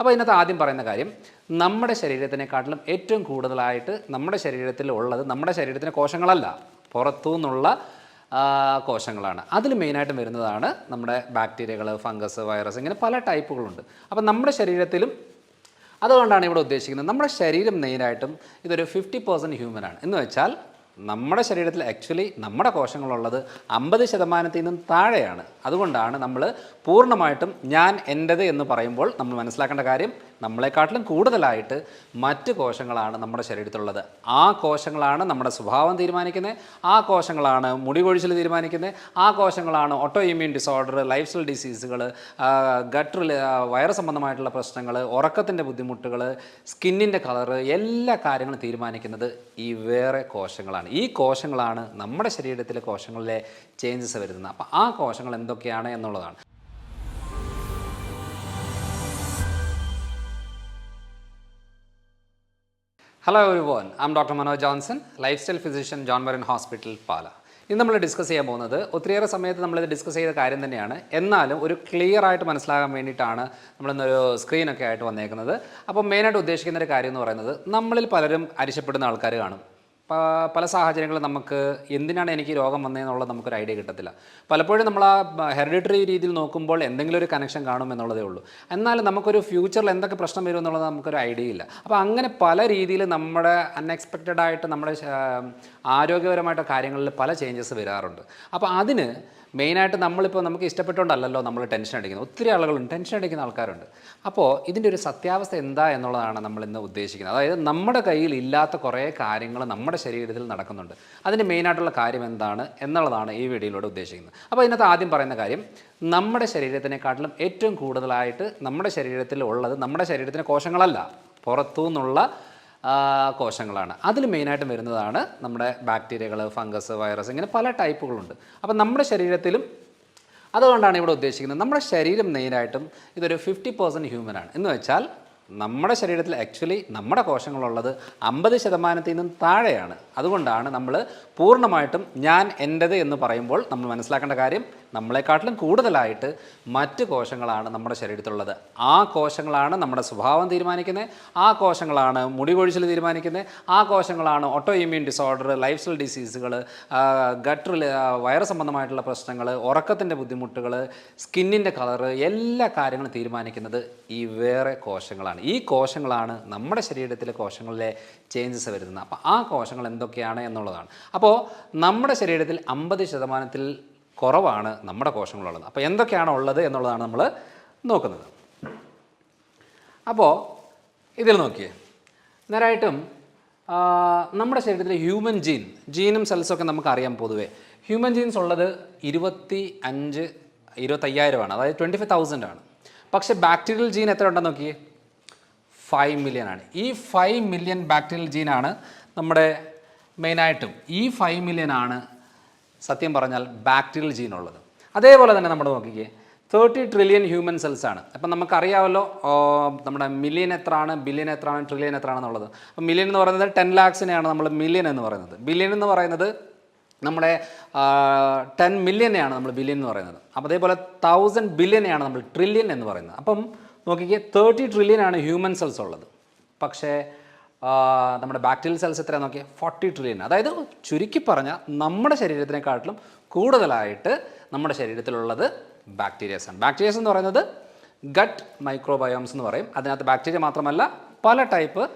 അപ്പോൾ ഇതിനകത്ത് ആദ്യം പറയുന്ന കാര്യം നമ്മുടെ ശരീരത്തിനെക്കാട്ടിലും ഏറ്റവും കൂടുതലായിട്ട് നമ്മുടെ ശരീരത്തിൽ ഉള്ളത് നമ്മുടെ ശരീരത്തിലെ കോശങ്ങളല്ല പുറത്തു നിന്നുള്ള കോശങ്ങളാണ്. അതിൽ മെയിനായിട്ടും വരുന്നതാണ് നമ്മുടെ ബാക്ടീരിയകൾ ഫംഗസ് വൈറസ് ഇങ്ങനെ പല ടൈപ്പുകളുണ്ട്. അപ്പം നമ്മുടെ ശരീരത്തിലും അതുകൊണ്ടാണ് ഇവിടെ ഉദ്ദേശിക്കുന്നത്. നമ്മുടെ ശരീരം മെയിനായിട്ടും ഇതൊരു ഫിഫ്റ്റി പേഴ്സന്റ് ഹ്യൂമനാണ്. എന്ന് വെച്ചാൽ നമ്മുടെ ശരീരത്തിൽ ആക്ച്വലി നമ്മുടെ കോശങ്ങളുള്ളത് അമ്പത് ശതമാനത്തിൽ നിന്നും താഴെയാണ്. അതുകൊണ്ടാണ് നമ്മൾ പൂർണമായിട്ടും ഞാൻ എന്റെത് എന്ന് പറയുമ്പോൾ നമ്മൾ മനസ്സിലാക്കേണ്ട കാര്യം നമ്മളെക്കാട്ടിലും കൂടുതലായിട്ട് മറ്റ് കോശങ്ങളാണ് നമ്മുടെ ശരീരത്തിലുള്ളത്. ആ കോശങ്ങളാണ് നമ്മുടെ സ്വഭാവം തീരുമാനിക്കുന്നത് ആ കോശങ്ങളാണ് മുടി കൊഴിച്ചിൽ തീരുമാനിക്കുന്നത് ആ കോശങ്ങളാണ് auto immune disorder life style ഡിസീസുകൾ ഗട്ടറിൽ വൈറസ് സംബന്ധമായിട്ടുള്ള പ്രശ്നങ്ങൾ ഉറക്കത്തിന്റെ ബുദ്ധിമുട്ടുകൾ സ്കിന്നിന്റെ കളറ് എല്ലാ കാര്യങ്ങളും തീരുമാനിക്കുന്നത് ഈ വേറെ കോശങ്ങളാണ്. ഈ കോശങ്ങളാണ് നമ്മുടെ ശരീരത്തിലെ കോശങ്ങളിലെ ചേഞ്ചസ് വരുന്നത്. അപ്പോൾ ആ കോശങ്ങൾ എന്തൊക്കെയാണ് എന്നുള്ളതാണ്. Hello every I am doctor Manoj Johnson lifestyle physician John Marin hospital Pala ഇന്ന് നമ്മൾ ഡിസ്കസ് ചെയ്യാൻ പോകുന്നത് ഒത്തിരിയേറെ സമയത്ത് നമ്മളിത് ഡിസ്കസ് ചെയ്ത കാര്യം തന്നെയാണ്. എന്നാലും ഒരു ക്ലിയർ ആയിട്ട് മനസ്സിലാകാൻ വേണ്ടിയിട്ടാണ് നമ്മളിന്നൊരു സ്ക്രീനൊക്കെ ആയിട്ട് വന്നേക്കുന്നത്. അപ്പോൾ മെയിനായിട്ട് ഉദ്ദേശിക്കുന്ന ഒരു കാര്യം എന്ന് പറയുന്നത് നമ്മളിൽ പലരും അരിശപ്പെടുന്ന ആൾക്കാർ കാണും. പല സാഹചര്യങ്ങളും നമുക്ക് എന്തിനാണ് എനിക്ക് രോഗം വന്നതെന്നുള്ളത് നമുക്കൊരു ഐഡിയ കിട്ടത്തില്ല. പലപ്പോഴും നമ്മൾ ആ ഹെറിഡിറ്ററി രീതിയിൽ നോക്കുമ്പോൾ എന്തെങ്കിലും ഒരു കണക്ഷൻ കാണും എന്നുള്ളതേ ഉള്ളൂ. എന്നാലും നമുക്കൊരു ഫ്യൂച്ചറിൽ എന്തൊക്കെ പ്രശ്നം വരും എന്നുള്ളത് നമുക്കൊരു ഐഡിയ ഇല്ല. അപ്പോൾ അങ്ങനെ പല രീതിയിൽ നമ്മുടെ അൺഎക്സ്പെക്റ്റഡ് ആയിട്ട് നമ്മുടെ ആരോഗ്യപരമായിട്ട് കാര്യങ്ങളിൽ പല ചേഞ്ചസ് വരാറുണ്ട്. അപ്പോൾ അതിന് മെയിനായിട്ട് നമ്മളിപ്പോൾ നമുക്ക് ഇഷ്ടപ്പെട്ടുകൊണ്ടല്ലല്ലോ നമ്മൾ ടെൻഷൻ അടിക്കുന്നത്. ഒത്തിരി ആളുകളുണ്ട് ടെൻഷൻ അടിക്കുന്ന ആൾക്കാരുണ്ട്. അപ്പോൾ ഇതിന്റെ ഒരു സത്യാവസ്ഥ എന്താ എന്നുള്ളതാണ് നമ്മൾ ഇന്ന് ഉദ്ദേശിക്കുന്നത്. അതായത് നമ്മുടെ കയ്യിൽ ഇല്ലാത്ത കുറേ കാര്യങ്ങൾ നമ്മുടെ ശരീരത്തിൽ നടക്കുന്നുണ്ട്. അതിന്റെ മെയിനായിട്ടുള്ള കാര്യം എന്താണ് എന്നുള്ളതാണ് ഈ വീഡിയോയിലൂടെ ഉദ്ദേശിക്കുന്നത്. അപ്പോൾ ഇതിനകത്ത് ആദ്യം പറയുന്ന കാര്യം നമ്മുടെ ശരീരത്തിനെക്കാട്ടിലും ഏറ്റവും കൂടുതലായിട്ട് നമ്മുടെ ശരീരത്തിൽ ഉള്ളത് നമ്മുടെ ശരീരത്തിലെ കോശങ്ങളല്ല. പുറത്തു നിന്നുള്ള കോശങ്ങളാണ്. അതിൽ മെയിനായിട്ട് വരുന്നതാണ് നമ്മുടെ ബാക്ടീരിയകൾ ഫംഗസ് വൈറസ് ഇങ്ങനെ പല ടൈപ്പുകളുണ്ട്. അപ്പം നമ്മുടെ ശരീരത്തിലും അതുകൊണ്ടാണ് ഇവിടെ ഉദ്ദേശിക്കുന്നത്. നമ്മുടെ ശരീരം മെയിനായിട്ടും ഇതൊരു ഫിഫ്റ്റി പേഴ്സന്റ് ഹ്യൂമനാണ് എന്ന് വെച്ചാൽ നമ്മുടെ ശരീരത്തിൽ ആക്ച്വലി നമ്മുടെ കോശങ്ങളുള്ളത് അമ്പത് ശതമാനത്തിൽ നിന്നും താഴെയാണ്. അതുകൊണ്ടാണ് നമ്മൾ പൂർണമായിട്ടും ഞാൻ എന്റെത് എന്ന് പറയുമ്പോൾ നമ്മൾ മനസ്സിലാക്കേണ്ട കാര്യം നമ്മളെക്കാട്ടിലും കൂടുതലായിട്ട് മറ്റ് കോശങ്ങളാണ് നമ്മുടെ ശരീരത്തിലുള്ളത്. ആ കോശങ്ങളാണ് നമ്മുടെ സ്വഭാവം തീരുമാനിക്കുന്നത് ആ കോശങ്ങളാണ് മുടി കൊഴിച്ചിൽ തീരുമാനിക്കുന്നത് ആ കോശങ്ങളാണ് auto immune disorder life style ഡിസീസുകൾ ഗട്ട് വൈറസ് സംബന്ധമായിട്ടുള്ള പ്രശ്നങ്ങൾ ഉറക്കത്തിന്റെ ബുദ്ധിമുട്ടുകൾ സ്കിന്നിന്റെ കളറ് എല്ലാ കാര്യങ്ങളും തീരുമാനിക്കുന്നത് ഈ വേറെ കോശങ്ങളാണ്. ഈ കോശങ്ങളാണ് നമ്മുടെ ശരീരത്തിലെ കോശങ്ങളിലെ ചേഞ്ചസ് വരുന്നത്. അപ്പോൾ ആ കോശങ്ങൾ എന്തൊക്കെയാണ് എന്നുള്ളതാണ്. അപ്പോൾ നമ്മുടെ ശരീരത്തിൽ അമ്പത് ശതമാനത്തിൽ കുറവാണ് നമ്മുടെ കോശങ്ങളുള്ളത്. അപ്പോൾ എന്തൊക്കെയാണ് ഉള്ളത് എന്നുള്ളതാണ് നമ്മൾ നോക്കുന്നത്. അപ്പോൾ ഇതിൽ നോക്കിയേ. നേരായിട്ടും നമ്മുടെ ശരീരത്തിലെ ഹ്യൂമൻ ജീൻ ജീനും സെൽസൊക്കെ നമുക്കറിയാം പൊതുവേ. ഹ്യൂമൻ ജീൻസ് ഉള്ളത് ഇരുപത്തി അഞ്ച് ഇരുപത്തയ്യായിരമാണ് അതായത് ട്വന്റി ഫൈവ് തൗസൻഡ് ആണ്. പക്ഷേ ബാക്ടീരിയൽ ജീൻ എത്ര ഉണ്ടെന്ന് നോക്കിയേ? ഫൈവ് മില്യൺ ആണ്. ഈ ഫൈവ് മില്യൺ ബാക്ടീരിയൽ ജീനാണ് നമ്മുടെ മെയിനായിട്ടും ഈ ഫൈവ് മില്യൺ ആണ് സത്യം പറഞ്ഞാൽ ബാക്ടീരിയൽ ജീൻ ഉള്ളത് അതേപോലെ തന്നെ നമ്മൾ നോക്കിക്കേ തേർട്ടി ട്രില്യൺ ഹ്യൂമൻ സെൽസ് ആണ്. അപ്പം നമുക്കറിയാമല്ലോ നമ്മുടെ മില്യൻ എത്രയാണ് ബില്യൻ എത്രയാണ് ട്രില്യൺ എത്രയാണെന്നുള്ളത് അപ്പം മില്യൺ എന്ന് പറയുന്നത് ടെൻ ലാക്സിനെയാണ് നമ്മൾ മില്യൺ എന്ന് പറയുന്നത്. ബില്യൺ എന്ന് പറയുന്നത് നമ്മുടെ ടെൻ മില്യനെയാണ് നമ്മൾ ബില്യൺ എന്ന് പറയുന്നത്. അപ്പോൾ അതേപോലെ തൗസൻഡ് ബില്യനെയാണ് നമ്മൾ ട്രില്യൺ എന്ന് പറയുന്നത്. അപ്പം നോക്കിക്കേ തേർട്ടി ട്രില്യൺ ആണ് ഹ്യൂമൻ സെൽസ് ഉള്ളത്. പക്ഷേ നമ്മുടെ ബാക്ടീരിയൽ സെൽസ് എത്രയാണ് നോക്കിയാൽ ഫോർട്ടി ട്രില്യൺ അതായത് ചുരുക്കി പറഞ്ഞാൽ നമ്മുടെ ശരീരത്തിനെക്കാട്ടിലും കൂടുതലായിട്ട് നമ്മുടെ ശരീരത്തിലുള്ളത് ബാക്ടീരിയസ് ആണ്. ബാക്ടീരിയസ് എന്ന് പറയുന്നത് ഗട്ട് മൈക്രോബയോംസ് എന്ന് പറയും. അതിനകത്ത് ബാക്ടീരിയ മാത്രമല്ല പല ടൈപ്പ്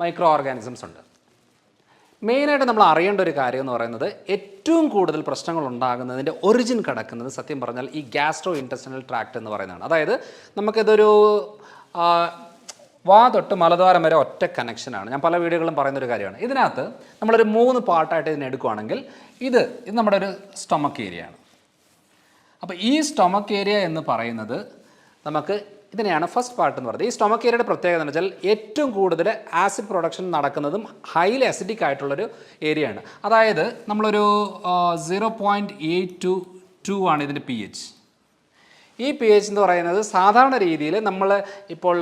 മൈക്രോ ഓർഗാനിസംസ് ഉണ്ട്. മെയിനായിട്ട് നമ്മൾ അറിയേണ്ട ഒരു കാര്യം എന്ന് പറയുന്നത് ഏറ്റവും കൂടുതൽ പ്രശ്നങ്ങൾ ഉണ്ടാകുന്നതിന്റെ ഒറിജിൻ കിടക്കുന്നത് സത്യം പറഞ്ഞാൽ ഈ ഗ്യാസ്ട്രോ ഇന്റസ്റ്റിനൽ ട്രാക്ട് എന്ന് പറയുന്നതാണ്. അതായത് നമുക്കിതൊരു വാ തൊട്ട് മലദ്വാരം വരെ ഒറ്റ കണക്ഷനാണ് ഞാൻ പല വീഡിയോകളും പറയുന്ന ഒരു കാര്യമാണ്. ഇതിനകത്ത് നമ്മളൊരു മൂന്ന് പാർട്ടായിട്ട് ഇതിനെ എടുക്കുകയാണെങ്കിൽ ഇത് ഇത് നമ്മുടെ ഒരു സ്റ്റൊമക്ക് ഏരിയയാണ് അപ്പോൾ ഈ സ്റ്റൊമക്ക് ഏരിയ എന്ന് പറയുന്നത് നമുക്ക് ഇതിനെയാണ് ഫസ്റ്റ് പാർട്ട് എന്ന് പറയുന്നത്. ഈ സ്റ്റൊമക്ക് ഏരിയയുടെ പ്രത്യേകത എന്ന് വെച്ചാൽ ഏറ്റവും കൂടുതൽ ആസിഡ് പ്രൊഡക്ഷൻ നടക്കുന്നതും ഹൈലി അസിഡിക് ആയിട്ടുള്ളൊരു ഏരിയ ആണ്. അതായത് നമ്മളൊരു zero point eight two two ആണ് ഇതിന്റെ പി എച്ച് ഈ പി എച്ച് എന്ന് പറയുന്നത് സാധാരണ രീതിയിൽ നമ്മൾ ഇപ്പോൾ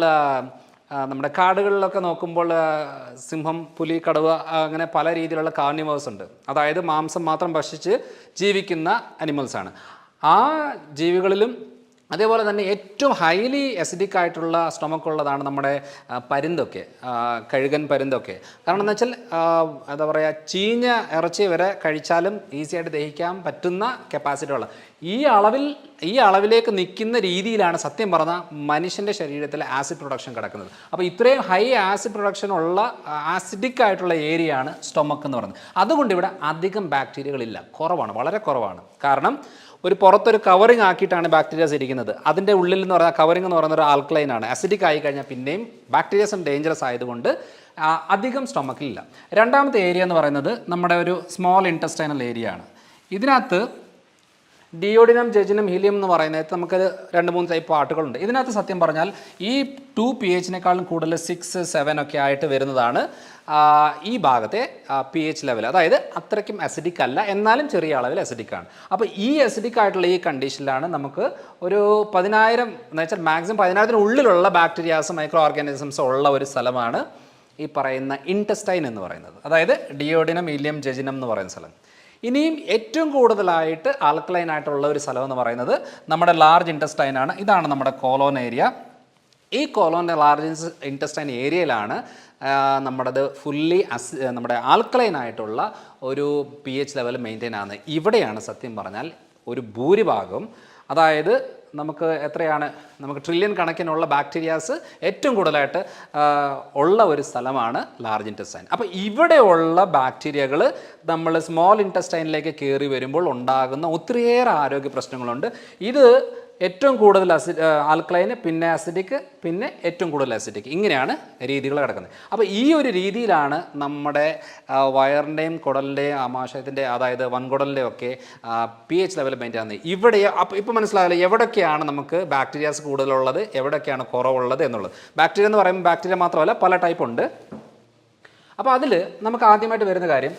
നമ്മുടെ കാടുകളിലൊക്കെ നോക്കുമ്പോൾ സിംഹം പുലി കടുവ അങ്ങനെ പല രീതിയിലുള്ള കാർണിവേഴ്സ് ഉണ്ട്. അതായത് മാംസം മാത്രം ഭക്ഷിച്ച് ജീവിക്കുന്ന അനിമൽസാണ്. ആ ജീവികളിലും അതേപോലെ തന്നെ ഏറ്റവും ഹൈലി അസിഡിക് ആയിട്ടുള്ള സ്റ്റൊമക്ക് ഉള്ളതാണ് നമ്മുടെ പരുന്തൊക്കെ കഴുകൻ പരുന്തൊക്കെ. കാരണം എന്ന് വെച്ചാൽ എന്താ പറയുക ചീഞ്ഞ ഇറച്ചി വരെ കഴിച്ചാലും ഈസി ആയിട്ട് ദഹിക്കാൻ പറ്റുന്ന കപ്പാസിറ്റി ഉള്ള. ഈ അളവിൽ ഈ അളവിലേക്ക് നിൽക്കുന്ന രീതിയിലാണ് സത്യം പറഞ്ഞാൽ മനുഷ്യന്റെ ശരീരത്തിൽ ആസിഡ് പ്രൊഡക്ഷൻ കിടക്കുന്നത്. അപ്പോൾ ഇത്രയും ഹൈ ആസിഡ് പ്രൊഡക്ഷൻ ഉള്ള ആസിഡിക് ആയിട്ടുള്ള ഏരിയ ആണ് സ്റ്റൊമക്ക് എന്ന് പറയുന്നത്. അതുകൊണ്ട് ഇവിടെ അധികം ബാക്ടീരിയകളില്ല കുറവാണ് വളരെ കുറവാണ്. കാരണം ഒരു പുറത്തൊരു കവറിങ് ആക്കിയിട്ടാണ് ബാക്ടീരിയാസ് ഇരിക്കുന്നത്. അതിന്റെ ഉള്ളിൽ എന്ന് പറഞ്ഞാൽ കവറിംഗ് എന്ന് പറയുന്ന ഒരു ആൽക്ലൈൻ ആണ്. അസിഡിക് ആയി കഴിഞ്ഞാൽ പിന്നെയും ബാക്ടീരിയസും ഡേഞ്ചറസ് ആയതുകൊണ്ട് അധികം സ്റ്റൊമക്കിലില്ല രണ്ടാമത്തെ ഏരിയ എന്ന് പറയുന്നത് നമ്മുടെ ഒരു സ്മോൾ ഇന്റസ്റ്റൈനൽ ഏരിയ ആണ്. ഇതിനകത്ത് ഡിയോഡിനം ജെജിനം ഹീലിയം എന്ന് പറയുന്നത് നമുക്ക് രണ്ട് മൂന്ന് ടൈപ്പ് പാട്ടുകളുണ്ട്. ഇതിനകത്ത് സത്യം പറഞ്ഞാൽ ഈ ടു പി എച്ചിനേക്കാളും കൂടുതൽ സിക്സ് സെവൻ ഒക്കെ ആയിട്ട് വരുന്നതാണ് ഈ ഭാഗത്തെ പി എച്ച് ലെവൽ അതായത് അത്രയ്ക്കും അസിഡിക് അല്ല എന്നാലും ചെറിയ അളവിൽ അസിഡിക് ആണ്. അപ്പോൾ ഈ അസിഡിക് ആയിട്ടുള്ള ഈ കണ്ടീഷനിലാണ് നമുക്ക് ഒരു പതിനായിരം എന്ന് വെച്ചാൽ മാക്സിമം പതിനായിരത്തിന് ഉള്ളിലുള്ള ബാക്ടീരിയാസും മൈക്രോ ഓർഗാനിസംസ് ഉള്ള ഒരു സ്ഥലമാണ് ഈ പറയുന്ന ഇന്റസ്റ്റൈൻ എന്ന് പറയുന്നത്. അതായത് ഡിയോഡിനം ഇലിയം ജെജിനം എന്ന് പറയുന്ന സ്ഥലം. ഇനിയും ഏറ്റവും കൂടുതലായിട്ട് ആൽക്കലൈൻ ആയിട്ടുള്ള ഒരു സ്ഥലം എന്ന് പറയുന്നത് നമ്മുടെ ലാർജ് ഇന്റസ്റ്റൈൻ ആണ്. ഇതാണ് നമ്മുടെ കോലോൺ ഏരിയ ഈ കോലോന്റെ ലാർജ് ഇന്റസ്റ്റൈൻ ഏരിയയിലാണ് നമ്മുടേത് ഫുള്ളി അസ് നമ്മുടെ ആൽക്കലൈൻ ആയിട്ടുള്ള ഒരു പി എച്ച് ലെവൽ മെയിന്റെയിൻ ആകുന്നത് ഇവിടെയാണ് സത്യം പറഞ്ഞാൽ ഒരു ഭൂരിഭാഗം. അതായത് നമുക്ക് എത്രയാണ്? നമുക്ക് ട്രില്യൺ കണക്കിനുള്ള ബാക്ടീരിയാസ് ഏറ്റവും കൂടുതലായിട്ട് ഉള്ള ഒരു സ്ഥലമാണ് ലാർജ് ഇന്റസ്റ്റൈൻ അപ്പോൾ ഇവിടെയുള്ള ബാക്ടീരിയകൾ നമ്മൾ സ്മോൾ ഇന്റസ്റ്റൈനിലേക്ക് കയറി വരുമ്പോൾ ഉണ്ടാകുന്ന ഒത്തിരിയേറെ ആരോഗ്യ പ്രശ്നങ്ങളുണ്ട്. ഇത് ഏറ്റവും കൂടുതൽ അസി ആൽക്ലൈന് പിന്നെ അസിഡിക് പിന്നെ ഏറ്റവും കൂടുതൽ അസിഡിക് ഇങ്ങനെയാണ് രീതികൾ കിടക്കുന്നത്. അപ്പോൾ ഈ ഒരു രീതിയിലാണ് നമ്മുടെ വയറിന്റെയും കുടലിന്റെയും ആമാശയത്തിന്റെ അതായത് വൻകുടലിന്റെയും ഒക്കെ പി എച്ച് ലെവൽ മെയിന്റെയിൻ ചെയ്യുന്നത് ഇവിടെ അപ്പോൾ ഇപ്പോൾ മനസ്സിലാവില്ല എവിടെയൊക്കെയാണ് നമുക്ക് ബാക്ടീരിയാസ് കൂടുതലുള്ളത് എവിടെയൊക്കെയാണ് കുറവുള്ളത് എന്നുള്ളത്. ബാക്ടീരിയ എന്ന് പറയുമ്പോൾ ബാക്ടീരിയ മാത്രമല്ല പല ടൈപ്പ് ഉണ്ട്. അപ്പോൾ അതിൽ നമുക്ക് ആദ്യമായിട്ട് വരുന്ന കാര്യം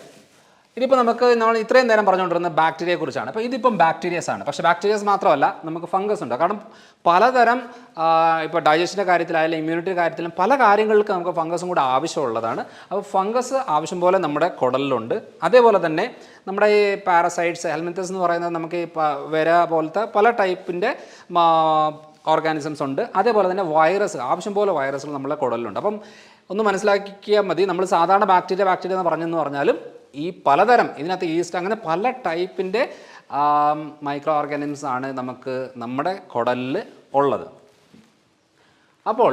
ഇതിപ്പോൾ നമുക്ക് നമ്മൾ ഇത്രയും നേരം പറഞ്ഞുകൊണ്ടിരുന്ന ബാക്ടീരിയയെ കുറിച്ചാണ് അപ്പോൾ ഇതിപ്പം ബാക്ടീരിയസ് ആണ് പക്ഷേ ബാക്ടീരിയസ് മാത്രമല്ല നമുക്ക് ഫംഗസ് ഉണ്ട്. കാരണം പലതരം ഇപ്പോൾ ഡൈജഷന്റെ കാര്യത്തിലായാലും ഇമ്മ്യൂണിറ്റി കാര്യത്തിലും പല കാര്യങ്ങൾക്ക് നമുക്ക് ഫംഗസും കൂടെ ആവശ്യമുള്ളതാണ്. അപ്പോൾ ഫംഗസ് ആവശ്യം പോലെ നമ്മുടെ കുടലിലുണ്ട്. അതേപോലെ തന്നെ നമ്മുടെ ഈ പാരസൈറ്റ്സ് ഹെൽമെത്തസ് എന്ന് പറയുന്നത് നമുക്ക് ഈ വര പോലത്തെ പല ടൈപ്പിന്റെ ഓർഗാനിസംസ് ഉണ്ട്. അതേപോലെ തന്നെ വൈറസ് ആവശ്യം പോലെ വൈറസുകൾ നമ്മുടെ കുടലിലുണ്ട്. അപ്പം ഒന്ന് മനസ്സിലാക്കിയാൽ മതി നമ്മൾ സാധാരണ ബാക്ടീരിയ ബാക്ടീരിയ എന്ന് പറഞ്ഞെന്ന് പറഞ്ഞാലും ഈ പലതരം ഇതിനകത്ത് ഈസ്റ്റ് അങ്ങനെ പല ടൈപ്പിന്റെ മൈക്രോ ഓർഗാനിസംസ് ആണ് നമുക്ക് നമ്മുടെ കുടലിൽ ഉള്ളത്. അപ്പോൾ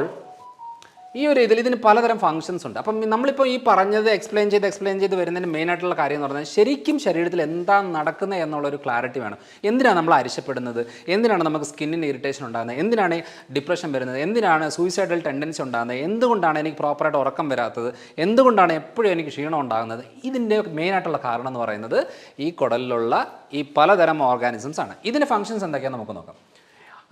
ഈ ഒരു ഇതിൽ ഇതിന് പലതരം ഫങ്ഷൻസ് ഉണ്ട്. അപ്പം നമ്മളിപ്പോൾ ഈ പറഞ്ഞത് എക്സ്പ്ലെയിൻ ചെയ്ത് എക്സ്പ്ലെയിൻ ചെയ്ത് വരുന്നതിന് മെയിൻ ആയിട്ടുള്ള കാര്യം എന്ന് പറഞ്ഞാൽ ശരിക്കും ശരീരത്തിൽ എന്താണ് നടക്കുന്നത് എന്നുള്ള ഒരു ക്ലാരിറ്റി വേണം. എന്തിനാണ് നമ്മൾ അരിശപ്പെടുന്നത്? എന്തിനാണ് നമുക്ക് സ്കിന്നിന് ഇറിറ്റേഷൻ ഉണ്ടാകുന്നത്? എന്തിനാണ് ഡിപ്രഷൻ വരുന്നത്? എന്തിനാണ് സൂയിസൈഡൽ ടെൻഡൻസി ഉണ്ടാകുന്നത്? എന്തുകൊണ്ടാണ് എനിക്ക് പ്രോപ്പറായിട്ട് ഉറക്കം വരാത്തത്? എന്തുകൊണ്ടാണ് എപ്പോഴും എനിക്ക് ക്ഷീണം ഉണ്ടാകുന്നത്? ഇതിന്റെ മെയിൻ ആയിട്ടുള്ള കാരണം എന്ന് പറയുന്നത് ഈ കുടലിലുള്ള ഈ പലതരം ഓർഗാനിസംസ് ആണ്. ഇതിന്റെ ഫങ്ഷൻസ് എന്തൊക്കെയാണെന്ന് നമുക്ക് നോക്കാം.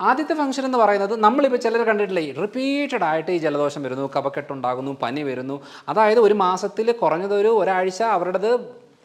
ആദ്യത്തെ ഫംഗ്ഷൻ എന്ന് പറയുന്നത് നമ്മളിപ്പോൾ ചിലർ കണ്ടിട്ടില്ലേ റിപ്പീറ്റഡ് ആയിട്ട് ഈ ജലദോഷം വരുന്നു കപക്കെട്ടുണ്ടാകുന്നു പനി വരുന്നു. അതായത് ഒരു മാസത്തിൽ കുറഞ്ഞതൊരു ഒരാഴ്ച അവരുടേത്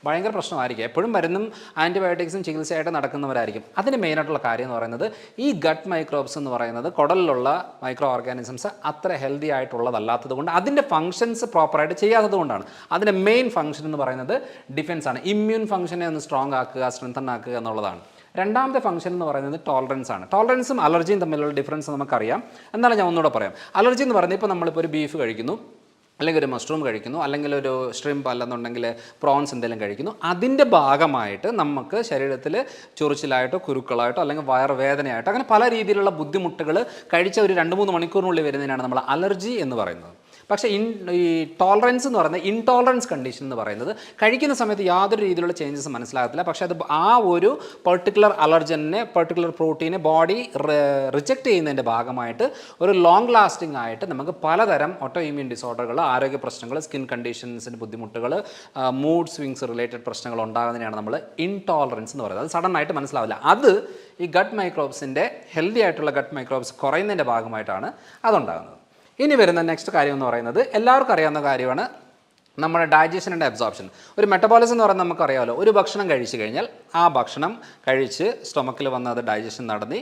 ഭയങ്കര പ്രശ്നമായിരിക്കും. എപ്പോഴും മരുന്നും ആന്റിബയോട്ടിക്സും ചികിത്സയായിട്ട് നടക്കുന്നവരായിരിക്കും. അതിന് മെയിനായിട്ടുള്ള കാര്യം എന്ന് പറയുന്നത് ഈ ഗട്ട് മൈക്രോബ്സ് എന്ന് പറയുന്നത് കുടലിലുള്ള മൈക്രോ ഓർഗാനിസംസ് അത്ര ഹെൽത്തി ആയിട്ടുള്ളതല്ലാത്തത് കൊണ്ട് അതിന്റെ ഫങ്ഷൻസ് പ്രോപ്പറായിട്ട് ചെയ്യാത്തത് കൊണ്ടാണ്. അതിന്റെ മെയിൻ ഫങ്ഷൻ എന്ന് പറയുന്നത് ഡിഫൻസ് ആണ്. ഇമ്മ്യൂൺ ഫംഗ്ഷനെ ഒന്ന് സ്ട്രോങ് ആക്കുക സ്ട്രെങ്തൺ ആക്കുക എന്നുള്ളതാണ്. രണ്ടാമത്തെ ഫംഗ്ഷൻ എന്ന് പറയുന്നത് ടോളറൻസ് ആണ്. ടോളറൻസും അലർജിയും തമ്മിലുള്ള ഡിഫറൻസ് നമുക്കറിയാം. എന്നാലും ഞാൻ ഒന്നുകൂടെ പറയാം. അലർജി എന്ന് പറയുന്നത് ഇപ്പോൾ നമ്മളിപ്പോൾ ഒരു ബീഫ് കഴിക്കുന്നു അല്ലെങ്കിൽ ഒരു മഷ്റൂം കഴിക്കുന്നു അല്ലെങ്കിൽ ഒരു ഷ്രിംപ് അല്ലെന്നുണ്ടെങ്കിൽ പ്രോൺസ് എന്തെങ്കിലും കഴിക്കുന്നു. അതിന്റെ ഭാഗമായിട്ട് നമുക്ക് ശരീരത്തിൽ ചൊറിച്ചിലായിട്ടോ കുരുക്കളായിട്ടോ അല്ലെങ്കിൽ വയറുവേദനയായിട്ടോ അങ്ങനെ പല രീതിയിലുള്ള ബുദ്ധിമുട്ടുകൾ കഴിച്ച ഒരു രണ്ട് മൂന്ന് മണിക്കൂറിനുള്ളിൽ വരുന്നതിനാണ് നമ്മൾ അലർജി എന്ന് പറയുന്നത്. പക്ഷേ ഇൻ ഈ ടോളറൻസ് എന്ന് പറയുന്നത് ഇൻടോളറൻസ് കണ്ടീഷൻ എന്ന് പറയുന്നത് കഴിക്കുന്ന സമയത്ത് യാതൊരു രീതിയിലുള്ള ചേഞ്ചസ് മനസ്സിലാകത്തില്ല. പക്ഷേ അത് ആ ഒരു പെർട്ടിക്കുലർ അലർജനെ പെർട്ടിക്കുലർ പ്രോട്ടീനെ ബോഡി റിജക്റ്റ് ചെയ്യുന്നതിന്റെ ഭാഗമായിട്ട് ഒരു ലോങ് ലാസ്റ്റിംഗ് ആയിട്ട് നമുക്ക് പലതരം ഓട്ടോ ഇമ്മ്യൂൺ ഡിസോർഡറുകൾ ആരോഗ്യ പ്രശ്നങ്ങൾ സ്കിൻ കണ്ടീഷൻസിന്റെ ബുദ്ധിമുട്ടുകൾ മൂഡ് സ്വിങ്സ് റിലേറ്റഡ് പ്രശ്നങ്ങൾ ഉണ്ടാകുന്നതിനാണ് നമ്മൾ ഇൻടോളറൻസ് എന്ന് പറയുന്നത്. അത് സഡൻ ആയിട്ട് മനസ്സിലാവില്ല. അത് ഈ ഗട്ട് മൈക്രോബ്സിന്റെ ഹെൽത്തി ആയിട്ടുള്ള ഗട്ട് മൈക്രോബ്സ് കുറയുന്നതിന്റെ ഭാഗമായിട്ടാണ് അതുണ്ടാകുന്നത്. ഇനി വരുന്ന നെക്സ്റ്റ് കാര്യം എന്ന് പറയുന്നത് എല്ലാവർക്കും അറിയാവുന്ന കാര്യമാണ് നമ്മുടെ ഡൈജഷൻ ആൻഡ് അബ്സോർപ്ഷൻ ഒരു മെറ്റബോളിസം എന്ന് പറയുന്നത് നമുക്കറിയാമല്ലോ. ഒരു ഭക്ഷണം കഴിച്ചു കഴിഞ്ഞാൽ ആ ഭക്ഷണം കഴിച്ച് സ്റ്റൊമക്കിൽ വന്ന് അത് ഡൈജഷൻ നടന്ന്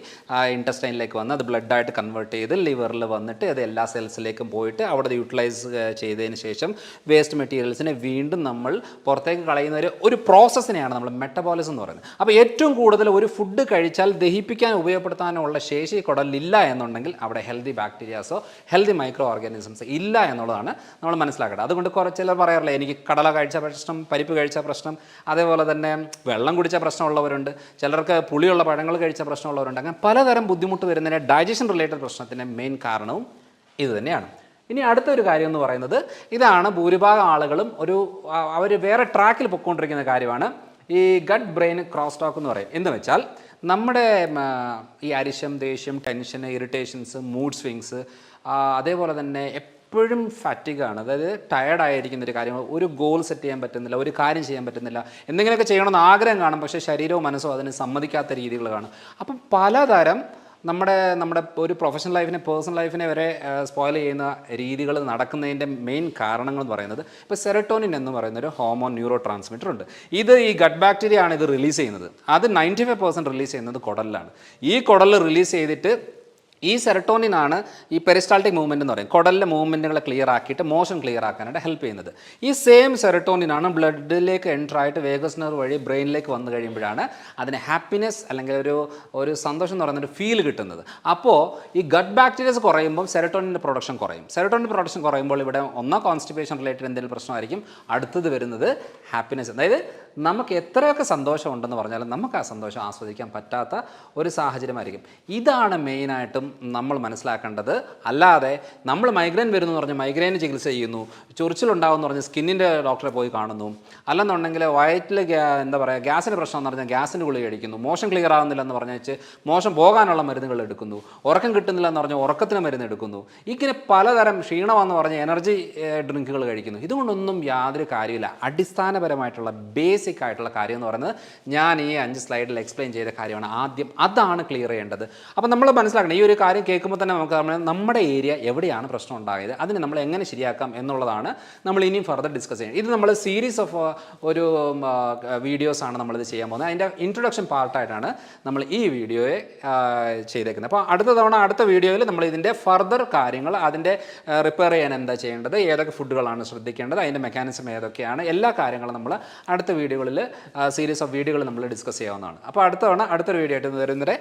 ഇന്റസ്റ്റൈനിലേക്ക് വന്ന് അത് ബ്ലഡായിട്ട് കൺവേർട്ട് ചെയ്ത് ലിവറിൽ വന്നിട്ട് അത് എല്ലാ സെൽസിലേക്കും പോയിട്ട് അവിടെ യൂട്ടിലൈസ് ചെയ്തതിന് ശേഷം വേസ്റ്റ് മെറ്റീരിയൽസിനെ വീണ്ടും നമ്മൾ പുറത്തേക്ക് കളയുന്ന ഒരു ഒരു പ്രോസസ്സിനെയാണ് നമ്മൾ മെറ്റബോളിസം എന്ന് പറയുന്നത്. അപ്പോൾ ഏറ്റവും കൂടുതൽ ഒരു ഫുഡ് കഴിച്ചാൽ ദഹിപ്പിക്കാൻ ഉപയോഗപ്പെടുത്താനുള്ള ശേഷി കുടലില്ല എന്നുണ്ടെങ്കിൽ അവിടെ ഹെൽത്തി ബാക്ടീരിയാസോ ഹെൽത്തി മൈക്രോ ഓർഗാനിസംസോ ഇല്ല എന്നുള്ളതാണ് നമ്മൾ മനസ്സിലാക്കേണ്ടത്. അതുകൊണ്ട് കുറച്ച് ചിലർ പറയാറില്ല എനിക്ക് കടല കഴിച്ച പ്രശ്നം പരിപ്പ് കഴിച്ച പ്രശ്നം അതേപോലെ തന്നെ വെള്ളം കുടിച്ച പ്രശ്നമുള്ളവരുണ്ട് ചിലർക്ക് പുളിയുള്ള പഴങ്ങൾ കഴിച്ച പ്രശ്നമുള്ളവരുണ്ട്. അങ്ങനെ പലതരം ബുദ്ധിമുട്ട് വരുന്നതിന് ഡൈജഷൻ റിലേറ്റഡ് പ്രശ്നത്തിന്റെ മെയിൻ കാരണവും ഇത് തന്നെയാണ്. ഇനി അടുത്തൊരു കാര്യം എന്ന് പറയുന്നത് ഇതാണ് ഭൂരിഭാഗം ആളുകളും ഒരു അവർ വേറെ ട്രാക്കിൽ പൊയ്ക്കൊണ്ടിരിക്കുന്ന കാര്യമാണ്. ഈ ഗഡ് ബ്രെയിൻ ക്രോസ് ടോക്ക് എന്ന് പറയും. എന്ന് വെച്ചാൽ നമ്മുടെ ഈ അരിശം ദേഷ്യം ടെൻഷൻ ഇറിറ്റേഷൻസ് മൂഡ് സ്വിങ്സ് അതേപോലെ തന്നെ എപ്പോഴും ഫാറ്റിഗാണ്. അതായത് ടയർഡ് ആയിരിക്കുന്ന ഒരു കാര്യം ഒരു ഗോൾ സെറ്റ് ചെയ്യാൻ പറ്റുന്നില്ല ഒരു കാര്യം ചെയ്യാൻ പറ്റുന്നില്ല. എന്തെങ്കിലുമൊക്കെ ചെയ്യണമെന്ന് ആഗ്രഹം കാണും പക്ഷേ ശരീരവും മനസ്സും അതിന് സമ്മതിക്കാത്ത രീതികൾ കാണും. അപ്പം പലതരം നമ്മുടെ നമ്മുടെ ഒരു പ്രൊഫഷണൽ ലൈഫിനെ പേഴ്സണൽ ലൈഫിനെ വരെ സ്പോയിൽ ചെയ്യുന്ന രീതികൾ നടക്കുന്നതിന്റെ മെയിൻ കാരണങ്ങൾ എന്ന് പറയുന്നത് ഇപ്പോൾ സെറട്ടോണിൻ എന്ന് പറയുന്ന ഒരു ഹോമോൺ ന്യൂറോ ട്രാൻസ്മിറ്റർ ഉണ്ട്. ഇത് ഈ ഗട്ട് ബാക്ടീരിയ ആണ് ഇത് റിലീസ് ചെയ്യുന്നത്. അത് നയന്റി ഫൈവ് പെർസെന്റ് റിലീസ് ചെയ്യുന്നത് കുടലിലാണ്. ഈ കുടൽ റിലീസ് ചെയ്തിട്ട് ഈ സെറട്ടോണിൻ ആണ് ഈ പെരിസ്റ്റാൾട്ടിക് മൂവ്മെന്റ് എന്ന് പറയുന്നത്. കുടലിലെ മൂവ്മെന്റുകളെ ക്ലിയർ ആക്കിയിട്ട് മോഷൻ ക്ലിയർ ആക്കാനായിട്ട് ഹെൽപ്പ് ചെയ്യുന്നത്. ഈ സെയിം സെറട്ടോണിൻ ആണ് ബ്ലഡിലേക്ക് എന്റർ ആയിട്ട് വേഗസ് നെർവ് വഴി ബ്രെയിനിലേക്ക് വന്നു കഴിയുമ്പോഴാണ് അതിന് ഹാപ്പിനെസ് അല്ലെങ്കിൽ ഒരു ഒരു സന്തോഷം എന്ന് പറയുന്ന ഒരു ഫീൽ കിട്ടുന്നത്. അപ്പോൾ ഈ ഗട്ട് ബാക്ടീരിയസ് കുറയുമ്പോൾ സെറട്ടോണിന്റെ പ്രൊഡക്ഷൻ കുറയും. സെറട്ടോണിന്റെ പ്രൊഡക്ഷൻ കുറയുമ്പോൾ ഇവിടെ ഒന്നോ കോൺസ്റ്റിപ്പേഷൻ റിലേറ്റഡ് എന്തെങ്കിലും പ്രശ്നമായിരിക്കും. അടുത്തത് വരുന്നത് ഹാപ്പിനെസ് അതായത് നമുക്ക് എത്രയൊക്കെ സന്തോഷം ഉണ്ടെന്ന് പറഞ്ഞാലും നമുക്ക് ആ സന്തോഷം ആസ്വദിക്കാൻ പറ്റാത്ത ഒരു സാഹചര്യമായിരിക്കും. ഇതാണ് മെയിനായിട്ടും നമ്മൾ മനസ്സിലാക്കേണ്ടത്. അല്ലാതെ നമ്മൾ മൈഗ്രെയിൻ വരുന്നു എന്ന് പറഞ്ഞ് മൈഗ്രെയിന് ചികിത്സ ചെയ്യുന്നു ചൊറിച്ചിലുണ്ടാവും എന്ന് പറഞ്ഞ് സ്കിന്നിന്റെ ഡോക്ടറെ പോയി കാണുന്നു അല്ലെന്നുണ്ടെങ്കിൽ വയറ്റിൽ എന്താ പറയുക ഗ്യാസിന് പ്രശ്നം എന്ന് പറഞ്ഞാൽ ഗ്യാസിന്റെ ഗുളിക കഴിക്കുന്നു മോശം ക്ലിയർ ആവുന്നില്ല എന്ന് പറഞ്ഞാൽ മോശം പോകാനുള്ള മരുന്നുകൾ എടുക്കുന്നു ഉറക്കം കിട്ടുന്നില്ല എന്ന് പറഞ്ഞാൽ ഉറക്കത്തിന് മരുന്ന് എടുക്കുന്നു ഇങ്ങനെ പലതരം ക്ഷീണമാണെന്ന് പറഞ്ഞ് എനർജി ഡ്രിങ്കുകൾ കഴിക്കുന്നു. ഇതുകൊണ്ടൊന്നും യാതൊരു കാര്യമില്ല അടിസ്ഥാനപരമായിട്ടുള്ള ബേസിക് ആയിട്ടുള്ള കാര്യം എന്ന് പറയുന്നത് ഞാൻ ഈ അഞ്ച് സ്ലൈഡിൽ എക്സ്പ്ലെയിൻ ചെയ്ത കാര്യമാണ് ആദ്യം. അതാണ് ക്ലിയർ ചെയ്യേണ്ടത്. അപ്പോൾ നമ്മൾ മനസ്സിലാക്കണം ഈ ഒരു കാര്യം കേൾക്കുമ്പോൾ തന്നെ നമുക്ക് നമ്മുടെ ഏരിയ എവിടെയാണ് പ്രശ്നം ഉണ്ടായത് അതിനെ നമ്മൾ എങ്ങനെ ശരിയാക്കാം എന്നുള്ളതാണ് നമ്മൾ ഇനിയും ഫർദർ ഡിസ്കസ് ചെയ്യുന്നത് ഇത് നമ്മൾ സീരീസ് ഓഫ് ഒരു വീഡിയോസ് ആണ് നമ്മളിത് ചെയ്യാൻ പോകുന്നത്. അതിന്റെ ഇൻട്രൊഡക്ഷൻ പാർട്ടായിട്ടാണ് നമ്മൾ ഈ വീഡിയോയെ ചെയ്തേക്കുന്നത്. അപ്പോൾ അടുത്ത തവണ അടുത്ത വീഡിയോയിൽ നമ്മൾ ഇതിന്റെ ഫർദർ കാര്യങ്ങൾ അതിന്റെ റിപ്പയർ ചെയ്യാൻ എന്താ ചെയ്യേണ്ടത് ഏതൊക്കെ ഫുഡുകളാണ് ശ്രദ്ധിക്കേണ്ടത് അതിന്റെ മെക്കാനിസം ഏതൊക്കെയാണ് എല്ലാ കാര്യങ്ങളും നമ്മൾ അടുത്ത വീഡിയോകളിൽ സീരീസ് ഓഫ് വീഡിയോകൾ നമ്മൾ ഡിസ്കസ് ചെയ്യാവുന്നതാണ്. അപ്പോൾ അടുത്ത തവണ അടുത്തൊരു വീഡിയോ ആയിട്ട് വരുന്നവരെ